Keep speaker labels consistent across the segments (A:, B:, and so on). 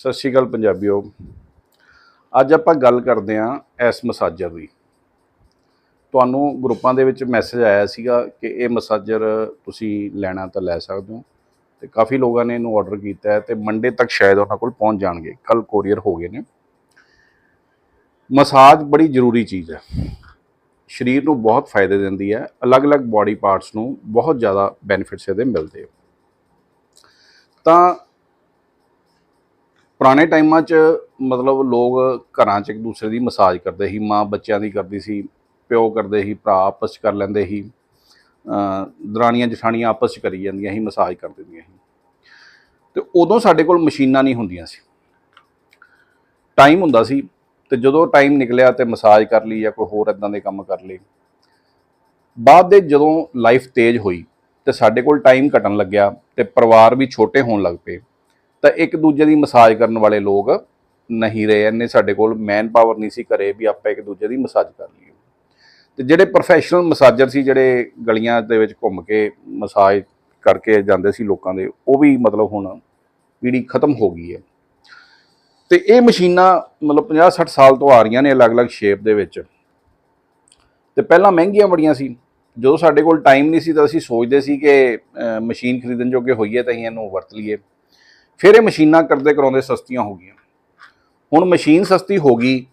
A: ਸਤਿ ਸ਼੍ਰੀ ਅਕਾਲ ਪੰਜਾਬੀਓ। ਅੱਜ ਆਪਾਂ ਗੱਲ ਕਰਦੇ ਹਾਂ ਐਸ ਮਸਾਜਰ ਦੀ। ਤੁਹਾਨੂੰ ਗਰੁੱਪਾਂ ਦੇ ਵਿੱਚ ਮੈਸੇਜ ਆਇਆ ਸੀਗਾ ਕਿ ਇਹ ਮਸਾਜਰ ਤੁਸੀਂ ਲੈਣਾ ਤਾਂ ਲੈ ਸਕਦੇ ਹੋ ਤੇ ਕਾਫੀ ਲੋਕਾਂ ਨੇ ਇਹਨੂੰ ਆਰਡਰ ਕੀਤਾ ਹੈ ਤੇ ਮੰਡੇ ਤੱਕ ਸ਼ਾਇਦ ਉਹਨਾਂ ਕੋਲ ਪਹੁੰਚ ਜਾਣਗੇ। ਕੱਲ ਕੋਰੀਅਰ ਹੋ ਗਏ ਨੇ। ਮਸਾਜ ਬੜੀ ਜ਼ਰੂਰੀ ਚੀਜ਼ ਹੈ। ਸਰੀਰ ਨੂੰ ਬਹੁਤ ਫਾਇਦੇ ਦਿੰਦੀ ਹੈ। ਅਲੱਗ-ਅਲੱਗ ਬਾਡੀ ਪਾਰਟਸ ਨੂੰ ਬਹੁਤ ਜ਼ਿਆਦਾ ਬੈਨੀਫਿਟਸ ਇਹਦੇ ਮਿਲਦੇ ਆ। ਤਾਂ ਪੁਰਾਣੇ ਟਾਈਮਾਂ 'ਚ ਮਤਲਬ ਲੋਕ ਘਰਾਂ 'ਚ ਇੱਕ ਦੂਸਰੇ ਦੀ ਮਸਾਜ ਕਰਦੇ ਸੀ, ਮਾਂ ਬੱਚਿਆਂ ਦੀ ਕਰਦੀ ਸੀ, ਪਿਓ ਕਰਦੇ ਸੀ, ਭਰਾ ਆਪਸ 'ਚ ਕਰ ਲੈਂਦੇ ਸੀ, ਅਹ ਦਰਾਣੀਆਂ ਜਠਾਣੀਆਂ ਆਪਸ 'ਚ ਕਰੀ ਜਾਂਦੀਆਂ ਸੀ, ਮਸਾਜ ਕਰ ਦਿੰਦੀਆਂ ਸੀ। ਤੇ ਉਦੋਂ ਸਾਡੇ ਕੋਲ ਮਸ਼ੀਨਾਂ ਨਹੀਂ ਹੁੰਦੀਆਂ ਸੀ। ਟਾਈਮ ਹੁੰਦਾ ਸੀ ਤੇ ਜਦੋਂ ਟਾਈਮ ਨਿਕਲਿਆ ਤੇ ਮਸਾਜ ਕਰ ਲਈ ਜਾਂ ਕੋਈ ਹੋਰ ਇਦਾਂ ਦੇ ਕੰਮ ਕਰ ਲਏ। ਬਾਅਦ ਦੇ ਜਦੋਂ ਲਾਈਫ ਤੇਜ਼ ਹੋਈ ਤੇ ਸਾਡੇ ਕੋਲ ਟਾਈਮ ਘਟਣ ਲੱਗਿਆ ਤੇ ਪਰਿਵਾਰ ਵੀ ਛੋਟੇ ਹੋਣ ਲੱਗ ਪਏ। ਤਾਂ ਇੱਕ ਦੂਜੇ ਦੀ ਮਸਾਜ ਕਰਨ ਵਾਲੇ ਲੋਕ ਨਹੀਂ ਰਹੇ, ਇੰਨੇ ਸਾਡੇ ਕੋਲ ਮੈਨ ਪਾਵਰ ਨਹੀਂ ਸੀ ਘਰੇ ਵੀ ਆਪਾਂ ਇੱਕ ਦੂਜੇ ਦੀ ਮਸਾਜ ਕਰ ਲਈਏ। ਤੇ ਜਿਹੜੇ ਪ੍ਰੋਫੈਸ਼ਨਲ ਮਸਾਜਰ ਸੀ, ਜਿਹੜੇ ਗਲੀਆਂ ਦੇ ਵਿੱਚ ਘੁੰਮ ਕੇ ਮਸਾਜ ਕਰਕੇ ਜਾਂਦੇ ਸੀ ਲੋਕਾਂ ਦੇ, ਉਹ ਵੀ ਮਤਲਬ ਹੁਣ ਪੀੜੀ ਖਤਮ ਹੋ ਗਈ ਹੈ। ਤੇ ਇਹ ਮਸ਼ੀਨਾਂ ਮਤਲਬ 50 60 ਸਾਲ ਤੋਂ ਆ ਰਹੀਆਂ ਨੇ ਅਲੱਗ-ਅਲੱਗ ਸ਼ੇਪ ਦੇ ਵਿੱਚ। ਤੇ ਪਹਿਲਾਂ ਮਹਿੰਗੀਆਂ ਬੜੀਆਂ ਸੀ। ਜਦੋਂ ਸਾਡੇ ਕੋਲ ਟਾਈਮ ਨਹੀਂ ਸੀ ਤਾਂ ਅਸੀਂ ਸੋਚਦੇ ਸੀ ਕਿ ਮਸ਼ੀਨ ਖਰੀਦਣ ਜੋਗੇ ਹੋਈਏ ਤਾਂ ਅਸੀਂ ਇਹਨੂੰ ਵਰਤ ਲਈਏ। ਫਿਰ ਇਹ ਮਸ਼ੀਨਾਂ ਕਰਦੇ ਕਰਾਉਂਦੇ ਸਸਤੀਆਂ ਹੋ ਗਈਆਂ। ਹੁਣ ਮਸ਼ੀਨ ਸਸਤੀ ਹੋ ਗਈ,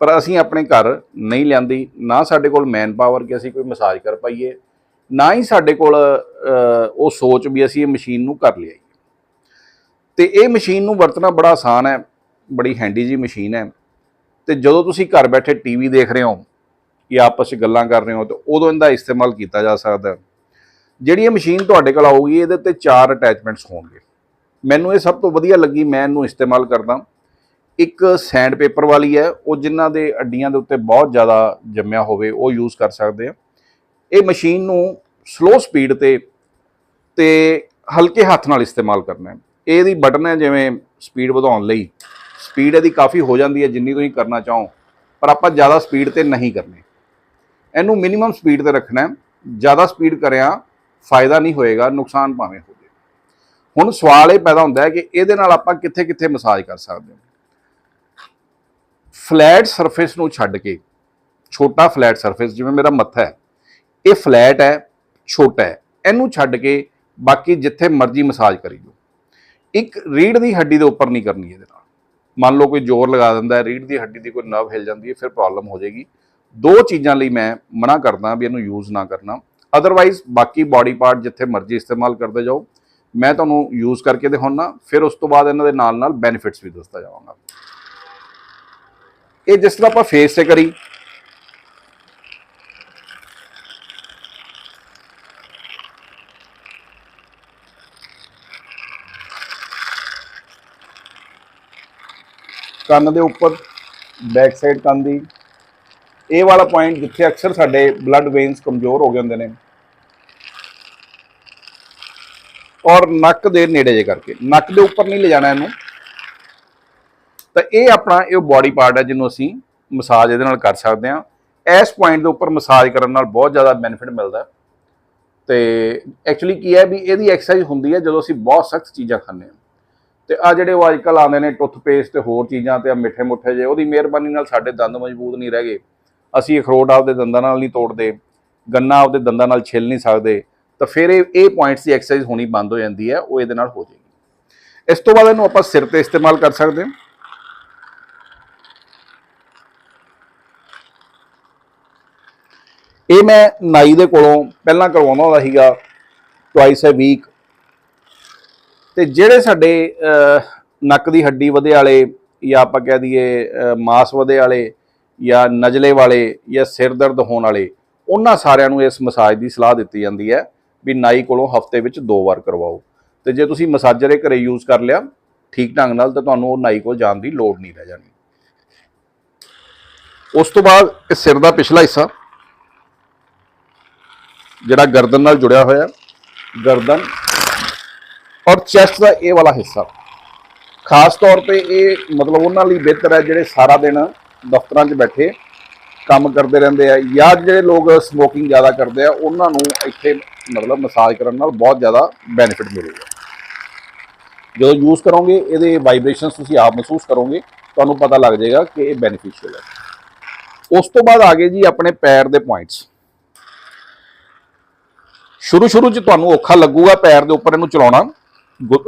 A: ਪਰ ਅਸੀਂ ਆਪਣੇ ਘਰ ਨਹੀਂ ਲਿਆਂਦੀ। ਨਾ ਸਾਡੇ ਕੋਲ ਮੈਨ ਪਾਵਰ ਕਿ ਅਸੀਂ ਕੋਈ ਮਸਾਜ ਕਰ ਪਾਈਏ, ਨਾ ਹੀ ਸਾਡੇ ਕੋਲ ਉਹ ਸੋਚ ਵੀ ਅਸੀਂ ਇਹ ਮਸ਼ੀਨ ਨੂੰ ਕਰ ਲਿਆਈਏ। ਤੇ ਇਹ ਮਸ਼ੀਨ ਨੂੰ ਵਰਤਣਾ ਬੜਾ ਆਸਾਨ ਹੈ, ਬੜੀ ਹੈਂਡੀ ਜੀ ਮਸ਼ੀਨ ਹੈ। ਤੇ ਜਦੋਂ ਤੁਸੀਂ ਘਰ ਬੈਠੇ ਟੀਵੀ ਦੇਖ ਰਹੇ ਹੋ ਜਾਂ ਆਪਸ ਵਿੱਚ ਗੱਲਾਂ ਕਰ ਰਹੇ ਹੋ, ਤਾਂ ਉਦੋਂ ਇਹਦਾ ਇਸਤੇਮਾਲ ਕੀਤਾ ਜਾ ਸਕਦਾ। ਹੈ ਜਿਹੜੀ ਇਹ ਮਸ਼ੀਨ ਤੁਹਾਡੇ ਕੋਲ ਆਊਗੀ, ਇਹਦੇ ਤੇ ਚਾਰ ਅਟੈਚਮੈਂਟਸ ਹੋਣਗੇ। ਮੈਨੂੰ ਇਹ ਸਭ ਤੋਂ ਵਧੀਆ ਲੱਗੀ, ਮੈਂ ਇਹਨੂੰ ਇਸਤੇਮਾਲ ਕਰਦਾ। ਇੱਕ ਸੈਂਡ ਪੇਪਰ ਵਾਲੀ ਹੈ, ਉਹ ਜਿਨ੍ਹਾਂ ਦੇ ਅੱਡੀਆਂ ਦੇ ਉੱਤੇ ਬਹੁਤ ਜ਼ਿਆਦਾ ਜੰਮਿਆ ਹੋਵੇ, ਉਹ ਯੂਜ਼ ਕਰ ਸਕਦੇ ਆ। ਇਹ ਮਸ਼ੀਨ ਨੂੰ ਸਲੋ ਸਪੀਡ ਤੇ ਤੇ ਹਲਕੇ ਹੱਥ ਨਾਲ ਇਸਤੇਮਾਲ ਕਰਨਾ ਹੈ। ਇਹਦੀ ਬਟਨ ਹੈ ਜਿਵੇਂ ਸਪੀਡ ਵਧਾਉਣ ਲਈ। ਸਪੀਡ ਇਹਦੀ ਕਾਫੀ ਹੋ ਜਾਂਦੀ ਹੈ, ਜਿੰਨੀ ਤੁਸੀਂ ਕਰਨਾ ਚਾਹੋ, ਪਰ ਆਪਾਂ ਜ਼ਿਆਦਾ ਸਪੀਡ ਤੇ ਨਹੀਂ ਕਰਨੀ। ਇਹਨੂੰ ਮਿਨੀਮਮ ਸਪੀਡ ਤੇ ਰੱਖਣਾ ਹੈ। ਜ਼ਿਆਦਾ ਸਪੀਡ ਕਰਿਆ, ਫਾਇਦਾ ਨਹੀਂ ਹੋਏਗਾ, ਨੁਕਸਾਨ ਭਾਵੇਂ ਹੋ ਹੁਣ ਸਵਾਲ ਇਹ ਪੈਦਾ ਹੁੰਦਾ ਹੈ ਕਿ ਇਹਦੇ ਨਾਲ ਆਪਾਂ ਕਿੱਥੇ ਕਿੱਥੇ ਮਸਾਜ ਕਰ ਸਕਦੇ ਹਾਂ। ਫਲੈਟ ਸਰਫੇਸ ਨੂੰ ਛੱਡ ਕੇ, ਛੋਟਾ ਫਲੈਟ ਸਰਫੇਸ, ਜਿਵੇਂ ਮੇਰਾ ਮੱਥਾ ਹੈ, ਇਹ ਫਲੈਟ ਹੈ, ਛੋਟਾ ਹੈ, ਇਹਨੂੰ ਛੱਡ ਕੇ ਬਾਕੀ ਜਿੱਥੇ ਮਰਜ਼ੀ ਮਸਾਜ ਕਰੀ ਜਾਓ। ਇੱਕ ਰੀੜ ਦੀ ਹੱਡੀ ਦੇ ਉੱਪਰ ਨਹੀਂ ਕਰਨੀ ਇਹਦੇ ਨਾਲ। ਮੰਨ ਲਓ ਕੋਈ ਜ਼ੋਰ ਲਗਾ ਦਿੰਦਾ ਹੈ ਰੀੜ ਦੀ ਹੱਡੀ ਦੀ ਕੋਈ ਨਰਵ ਹਿਲ ਜਾਂਦੀ ਹੈ, ਫਿਰ ਪ੍ਰੋਬਲਮ ਹੋ ਜਾਏਗੀ। ਦੋ ਚੀਜ਼ਾਂ ਲਈ ਮੈਂ ਮਨਾ ਕਰਦਾ ਵੀ ਇਹਨੂੰ ਯੂਜ਼ ਨਾ ਕਰਨਾ। ਅਦਰਵਾਈਜ਼ ਬਾਕੀ ਬਾਡੀ ਪਾਰਟ ਜਿੱਥੇ ਮਰਜ਼ੀ ਇਸਤੇਮਾਲ ਕਰਦੇ ਜਾਓ। ਮੈਂ ਤੁਹਾਨੂੰ ਯੂਜ਼ ਕਰਕੇ ਦਿਖਾਉਣਾ ਫਿਰ ਉਸ ਤੋਂ ਬਾਅਦ ਇਹਨਾਂ ਦੇ ਨਾਲ ਨਾਲ ਬੈਨੀਫਿਟਸ ਵੀ ਦੱਸਦਾ ਜਾਵਾਂਗਾ। ਇਹ ਜਿਸ ਤਰ੍ਹਾਂ ਆਪਾਂ ਫੇਸ ਤੇ ਕਰੀ, ਕੰਨ ਦੇ ਉੱਪਰ ਬੈਕ ਸਾਈਡ ਕੰਨ ਦੀ, ਇਹ ਵਾਲਾ ਪੁਆਇੰਟ ਜਿੱਥੇ ਅਕਸਰ ਸਾਡੇ ਬਲੱਡ ਵੇਨਸ ਕਮਜ਼ੋਰ ਹੋ ਗਏ ਹੁੰਦੇ ਨੇ ਔਰ ਨੱਕ ਦੇ ਨੇੜੇ ਜੇ ਕਰਕੇ। ਨੱਕ ਦੇ ਉੱਪਰ ਨਹੀਂ ਲਿਜਾਣਾ ਇਹਨੂੰ। ਤਾਂ ਇਹ ਆਪਣਾ ਇਹ ਬਾਡੀ ਪਾਰਟ ਹੈ ਜਿਹਨੂੰ ਅਸੀਂ ਮਸਾਜ ਇਹਦੇ ਨਾਲ ਕਰ ਸਕਦੇ ਹਾਂ। ਇਸ ਪੁਆਇੰਟ ਦੇ ਉੱਪਰ ਮਸਾਜ ਕਰਨ ਨਾਲ ਬਹੁਤ ਜ਼ਿਆਦਾ ਬੈਨੀਫਿਟ ਮਿਲਦਾ। ਹੈ। ਤੇ ਐਕਚੁਅਲੀ ਕੀ ਹੈ ਵੀ ਇਹਦੀ ਐਕਸਰਸਾਈਜ਼ ਹੁੰਦੀ ਹੈ ਜਦੋਂ ਅਸੀਂ ਬਹੁਤ ਸਖਤ ਚੀਜ਼ਾਂ ਖਾਂਦੇ ਹਾਂ। ਤੇ ਆ ਜਿਹੜੇ ਉਹ ਅੱਜ ਕੱਲ੍ਹ ਆਉਂਦੇ ਨੇ ਟੁੱਥਪੇਸਟ ਤੇ ਹੋਰ ਚੀਜ਼ਾਂ ਤੇ ਆ ਮਿੱਠੇ ਮੁੱਠੇ ਜੇ, ਉਹਦੀ ਮਿਹਰਬਾਨੀ ਨਾਲ ਸਾਡੇ ਦੰਦ ਮਜ਼ਬੂਤ ਨਹੀਂ ਰਹਿ ਗਏ। ਅਸੀਂ ਅਖਰੋਟ ਆਪਦੇ ਦੰਦਾਂ ਨਾਲ ਨਹੀਂ ਤੋੜਦੇ। ਗੰਨਾ ਆਪਦੇ ਦੰਦਾਂ ਨਾਲ ਛਿੱਲ ਨਹੀਂ ਸਕਦੇ। ਤਾਂ ਫਿਰ ਇਹ ਇਹ ਪੁਆਇੰਟਸ ਦੀ ਐਕਸਰਸਾਈਜ਼ ਹੋਣੀ ਬੰਦ ਹੋ ਜਾਂਦੀ ਹੈ, ਉਹ ਇਹਦੇ ਨਾਲ ਹੋ ਜਾਏਗੀ। ਇਸ ਤੋਂ ਬਾਅਦ ਇਹਨੂੰ ਆਪਾਂ ਸਿਰ ਤੇ ਇਸਤੇਮਾਲ ਕਰ ਸਕਦੇ ਹਾਂ। ਇਹ ਮੈਂ ਨਾਈ ਦੇ ਕੋਲੋਂ ਪਹਿਲਾਂ ਕਰਵਾਉਂਦਾ ਹੁੰਦਾ ਸੀਗਾ ਟਵਾਈਸ ਅ ਵੀਕ ਤੇ ਜਿਹੜੇ ਸਾਡੇ ਨੱਕ ਦੀ ਹੱਡੀ ਵਧੇ ਵਾਲੇ ਜਾਂ ਆਪਾਂ ਕਹਿ ਦਈਏ ਮਾਸ ਵਧੇ ਵਾਲੇ ਜਾਂ ਨਜਲੇ ਵਾਲੇ ਜਾਂ ਸਿਰ ਦਰਦ ਹੋਣ ਵਾਲੇ, ਉਹਨਾਂ ਸਾਰਿਆਂ ਨੂੰ ਇਸ ਮਸਾਜ ਦੀ ਸਲਾਹ ਦਿੱਤੀ ਜਾਂਦੀ ਹੈ। ਵੀ ਨਾਈ ਕੋਲੋਂ ਹਫ਼ਤੇ ਵਿੱਚ ਦੋ ਵਾਰ ਕਰਵਾਓ। ਤੇ ਜੇ ਤੁਸੀਂ ਮਸਾਜਰ ਇਹ ਘਰੇ ਯੂਜ਼ ਕਰ ਲਿਆ, ਠੀਕ ਢੰਗ ਨਾਲ ਤਾਂ ਤੁਹਾਨੂੰ ਉਹ ਨਾਈ ਕੋਲ ਜਾਣ ਦੀ ਲੋੜ ਨਹੀਂ ਰਹਿ ਜਾਣੀ। ਉਸ ਤੋਂ ਬਾਅਦ ਇਹ ਸਿਰ ਦਾ ਪਿਛਲਾ ਹਿੱਸਾ, ਜਿਹੜਾ ਗਰਦਨ ਨਾਲ ਜੁੜਿਆ ਹੋਇਆ, ਗਰਦਨ ਔਰ ਚੈਸਟ ਦਾ ਇਹ ਵਾਲਾ ਹਿੱਸਾ। ਖਾਸ ਤੌਰ ਤੇ ਇਹ ਮਤਲਬ ਉਹਨਾਂ ਲਈ ਬਿਹਤਰ ਹੈ ਜਿਹੜੇ ਸਾਰਾ ਦਿਨ ਦਫ਼ਤਰਾਂ 'ਚ ਬੈਠੇ ਕੰਮ ਕਰਦੇ ਰਹਿੰਦੇ ਆ ਜਾਂ ਜਿਹੜੇ ਲੋਕ ਸਮੋਕਿੰਗ ਜ਼ਿਆਦਾ ਕਰਦੇ ਆ, ਉਹਨਾਂ ਨੂੰ ਇੱਥੇ ਮਤਲਬ ਮਸਾਜ ਕਰਨ ਨਾਲ ਬਹੁਤ ਜ਼ਿਆਦਾ ਬੈਨੀਫਿਟ ਮਿਲੇਗਾ। ਜਦੋਂ ਯੂਜ਼ ਕਰੋਗੇ, ਇਹਦੇ ਵਾਈਬ੍ਰੇਸ਼ਨਸ ਤੁਸੀਂ ਆਪ ਮਹਿਸੂਸ ਕਰੋਗੇ, ਤੁਹਾਨੂੰ ਪਤਾ ਲੱਗ ਜਾਏਗਾ ਕਿ ਇਹ ਬੈਨੀਫੀਸ਼ੀਅਲ ਹੈ। ਉਸ ਤੋਂ ਬਾਅਦ ਆ ਗਏ ਜੀ ਆਪਣੇ ਪੈਰ ਦੇ ਪੁਆਇੰਟਸ ਸ਼ੁਰੂ ਸ਼ੁਰੂ 'ਚ ਤੁਹਾਨੂੰ ਔਖਾ ਲੱਗੂਗਾ ਪੈਰ ਦੇ ਉੱਪਰ ਇਹਨੂੰ ਚਲਾਉਣਾ। ਗੁ-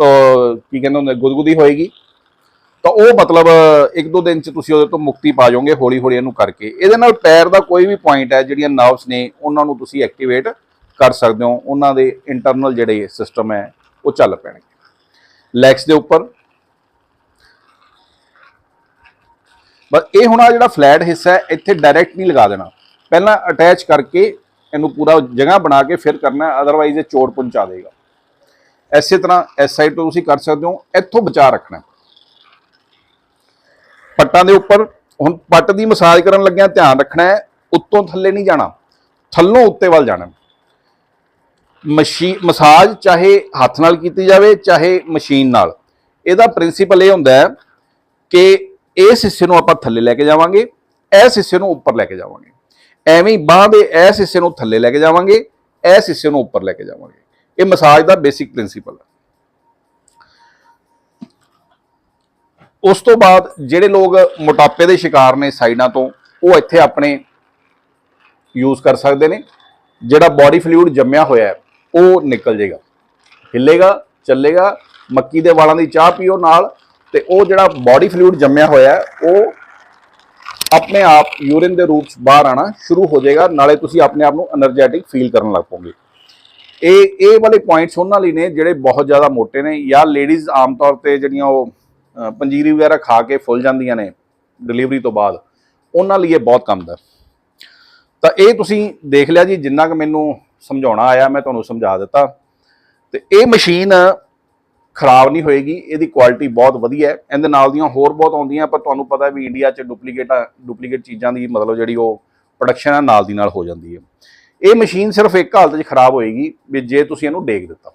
A: ਕੀ ਕਹਿੰਦੇ ਹੁੰਦੇ, ਗੁਦਗੁਦੀ ਹੋਏਗੀ। ਤਾਂ ਉਹ ਮਤਲਬ ਇੱਕ ਦੋ ਦਿਨ 'ਚ ਤੁਸੀਂ ਉਹਦੇ ਤੋਂ ਮੁਕਤੀ ਪਾ ਜਾਓਗੇ ਹੌਲੀ ਹੌਲੀ ਇਹਨੂੰ ਕਰਕੇ। ਇਹਦੇ ਨਾਲ ਪੈਰ ਦਾ ਕੋਈ ਵੀ ਪੁਆਇੰਟ ਹੈ, ਜਿਹੜੀਆਂ ਨਰਵਸ ਨੇ, ਉਹਨਾਂ ਨੂੰ ਤੁਸੀਂ ਐਕਟੀਵੇਟ ਕਰ ਸਕਦੇ ਹੋ, ਉਹਨਾਂ ਦੇ ਇੰਟਰਨਲ ਜਿਹੜੇ ਸਿਸਟਮ ਹੈ, ਉਹ ਚੱਲ ਪੈਣਗੇ। ਲੈਗਸ ਦੇ ਉੱਪਰ। ਬਸ ਇਹ ਹੁਣ ਆ ਜਿਹੜਾ ਫਲੈਟ ਹਿੱਸਾ ਹੈ, ਇੱਥੇ ਡਾਇਰੈਕਟ ਨਹੀਂ ਲਗਾ ਦੇਣਾ। ਪਹਿਲਾਂ ਅਟੈਚ ਕਰਕੇ ਇਹਨੂੰ ਪੂਰਾ ਜਗ੍ਹਾ ਬਣਾ ਕੇ ਫਿਰ ਕਰਨਾ ਅਦਰਵਾਈਜ਼ ਇਹ ਚੋਟ ਪਹੁੰਚਾ ਦੇਗਾ। ਐਸੇ ਤਰ੍ਹਾਂ ਇਸ ਸਾਈਡ ਤੋਂ ਤੁਸੀਂ ਕਰ ਸਕਦੇ ਹੋ, ਇੱਥੋਂ ਬਚਾ ਰੱਖਣਾ ਪੱਟਾਂ ਦੇ ਉੱਪਰ, ਹੁਣ ਪੱਟ ਦੀ ਮਸਾਜ ਕਰਨ ਲੱਗਿਆਂ ਧਿਆਨ ਰੱਖਣਾ ਹੈ, ਉੱਤੋਂ ਥੱਲੇ ਨਹੀਂ ਜਾਣਾ। ਥੱਲੋਂ ਉੱਤੇ ਵੱਲ ਜਾਣਾ ਮਸ਼ੀ ਮਸਾਜ ਚਾਹੇ ਹੱਥ ਨਾਲ ਕੀਤੀ ਜਾਵੇ, ਚਾਹੇ ਮਸ਼ੀਨ ਨਾਲ। ਇਹਦਾ ਪ੍ਰਿੰਸੀਪਲ ਇਹ ਹੁੰਦਾ ਹੈ ਕਿ ਇਸ ਹਿੱਸੇ ਨੂੰ ਆਪਾਂ ਥੱਲੇ ਲੈ ਕੇ ਜਾਵਾਂਗੇ ਇਸ ਹਿੱਸੇ ਨੂੰ ਉੱਪਰ ਲੈ ਕੇ ਜਾਵਾਂਗੇ। ਐਵੇਂ ਹੀ ਬਾਹ ਦੇ ਇਸ ਹਿੱਸੇ ਨੂੰ ਥੱਲੇ ਲੈ ਕੇ ਜਾਵਾਂਗੇ ਇਸ ਹਿੱਸੇ ਨੂੰ ਉੱਪਰ ਲੈ ਕੇ ਜਾਵਾਂਗੇ। ਇਹ ਮਸਾਜ ਦਾ ਬੇਸਿਕ ਪ੍ਰਿੰਸੀਪਲ ਹੈ। ਉਸ ਤੋਂ ਬਾਅਦ ਜਿਹੜੇ ਲੋਕ ਮੋਟਾਪੇ ਦੇ ਸ਼ਿਕਾਰ ਨੇ ਸਾਈਡਾਂ ਤੋਂ, ਉਹ ਇੱਥੇ ਆਪਣੇ ਯੂਜ਼ ਕਰ ਸਕਦੇ ਨੇ। ਜਿਹੜਾ ਬਾਡੀ ਫਲੂਇਡ ਜੰਮਿਆ ਹੋਇਆ ਹੈ ਉਹ ਨਿਕਲ ਜਾਏਗਾ ਹਿੱਲੇਗਾ, ਚੱਲੇਗਾ, ਮੱਕੀ ਦੇ ਵਾਲਾਂ ਦੀ ਚਾਹ ਪੀਓ ਨਾਲ ਤੇ ਉਹ ਜਿਹੜਾ ਬਾਡੀ ਫਲੂਇਡ ਜੰਮਿਆ ਹੋਇਆ ਉਹ ਆਪਣੇ ਆਪ ਯੂਰਿਨ ਦੇ ਰੂਪ ਚ ਬਾਹਰ ਆਣਾ ਸ਼ੁਰੂ ਹੋ ਜਾਏਗਾ ਨਾਲੇ ਤੁਸੀਂ ਆਪਣੇ ਆਪ ਨੂੰ એનર્ਜੈਟਿਕ ਫੀਲ ਕਰਨ ਲੱਗ ਪੋਗੇ। ਇਹ ਇਹ ਵਾਲੇ ਪੁਆਇੰਟਸ ਉਹਨਾਂ ਲਈ ਨੇ ਜਿਹੜੇ ਬਹੁਤ ਜ਼ਿਆਦਾ ਮੋਟੇ ਨੇ ਜਾਂ ਲੇਡੀਜ਼ ਆਮ ਤੌਰ ਤੇ ਜਿਹੜੀਆਂ ਉਹ ਪੰਜੀਰੀ ਵਗੈਰਾ ਖਾ ਕੇ ਫੁੱਲ ਜਾਂਦੀਆਂ ਨੇ ਡਿਲੀਵਰੀ ਤੋਂ ਬਾਅਦ, ਉਹਨਾਂ ਲਈ ਇਹ ਬਹੁਤ ਕੰਮ ਦਾ ਤਾਂ ਇਹ ਤੁਸੀਂ ਦੇਖ ਲਿਆ ਜੀ, ਜਿੰਨਾ ਕਿ ਮੈਨੂੰ ਸਮਝਾਉਣਾ ਆਇਆ, ਮੈਂ ਤੁਹਾਨੂੰ ਸਮਝਾ ਦਿੱਤਾ। ਤੇ ਇਹ ਮਸ਼ੀਨ ਖਰਾਬ ਨਹੀਂ ਹੋਏਗੀ, ਇਹਦੀ ਕੁਆਲਿਟੀ ਬਹੁਤ ਵਧੀਆ ਹੈ। ਇਹਦੇ ਨਾਲ ਦੀਆਂ ਹੋਰ ਬਹੁਤ ਆਉਂਦੀਆਂ, ਪਰ ਤੁਹਾਨੂੰ ਪਤਾ ਵੀ ਇੰਡੀਆ 'ਚ ਡੁਪਲੀਕੇਟ ਡੁਪਲੀਕੇਟ ਚੀਜ਼ਾਂ ਦੀ ਮਤਲਬ ਜਿਹੜੀ ਉਹ ਪ੍ਰੋਡਕਸ਼ਨ ਹੈ, ਨਾਲ ਦੀ ਨਾਲ ਹੋ ਜਾਂਦੀ ਹੈ। ਇਹ ਮਸ਼ੀਨ ਸਿਰਫ ਇੱਕ ਹਾਲਤ 'ਚ ਖਰਾਬ ਹੋਏਗੀ, ਵੀ ਜੇ ਤੁਸੀਂ ਇਹਨੂੰ ਡੇਗ ਦਿੱਤਾ।